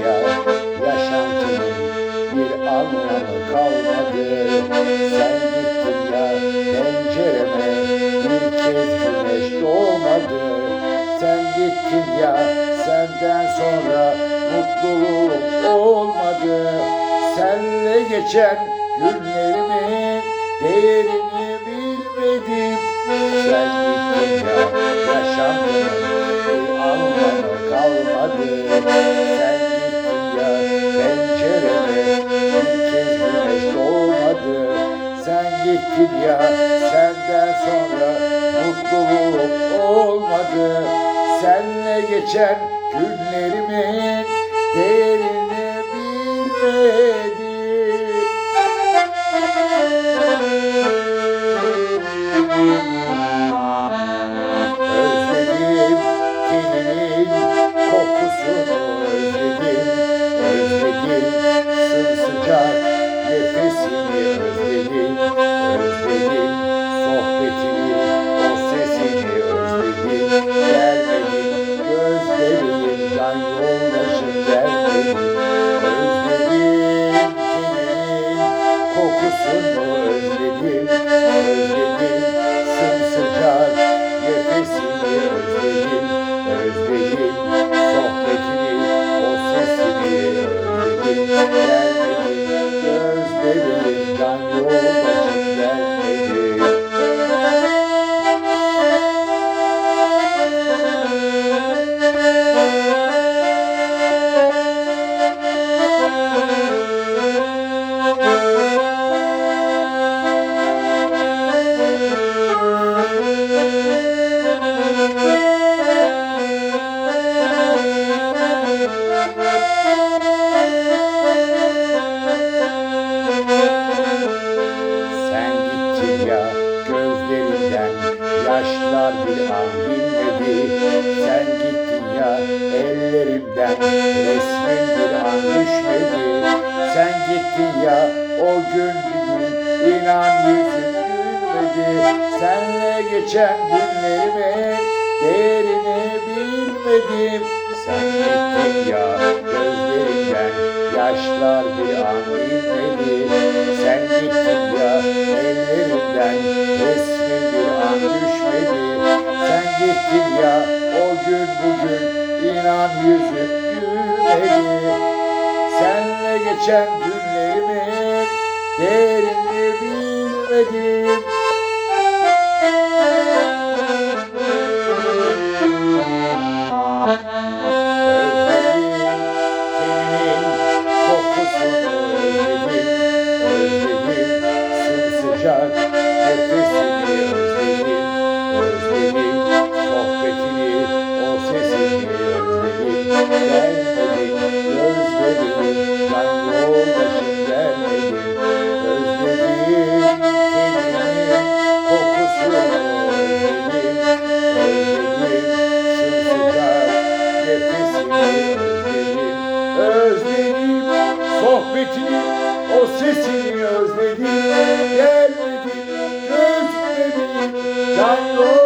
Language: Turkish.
ya Yaşantımın bir anlamı kalmadı Sen gittin ya pencereme Bir kez güneş doğmadı Sen gittin ya senden sonra Mutluluğum olmadı Senle geçen günlerimin değerini bilmedim Sen gittin ya yaşantımın bir anlamı kalmadı. Sonra mutluluğum olmadı. Senle geçen günlerimin değerini bilmedim. Özledim teninin kokusunu özledim Özledim sımsıcak nefesini Özledim yaşlar bir an dinmedi Sen gittin ya ellerimden resmin bir an düşmedi. Sen gittin ya o gün bir gün inan yüzüm gülmedi. Senle geçen günlerimin değerini bilmedim. Sen gittin ya gözlerimden yaşlar bir an dinmedi Sen gittin ya ellerimden ya o gün bugün inan yüzüm gülmedi Senle geçen günlerimin değerini bilmedim Özledim gelmedi Özledim can yoldaşım gelmedi Özledim elinin kokusunu özledim Özledim sımsıcak nefesini özledim Özledim sohbetini o sesini özledim Gelmedi gözledim can yoldaşım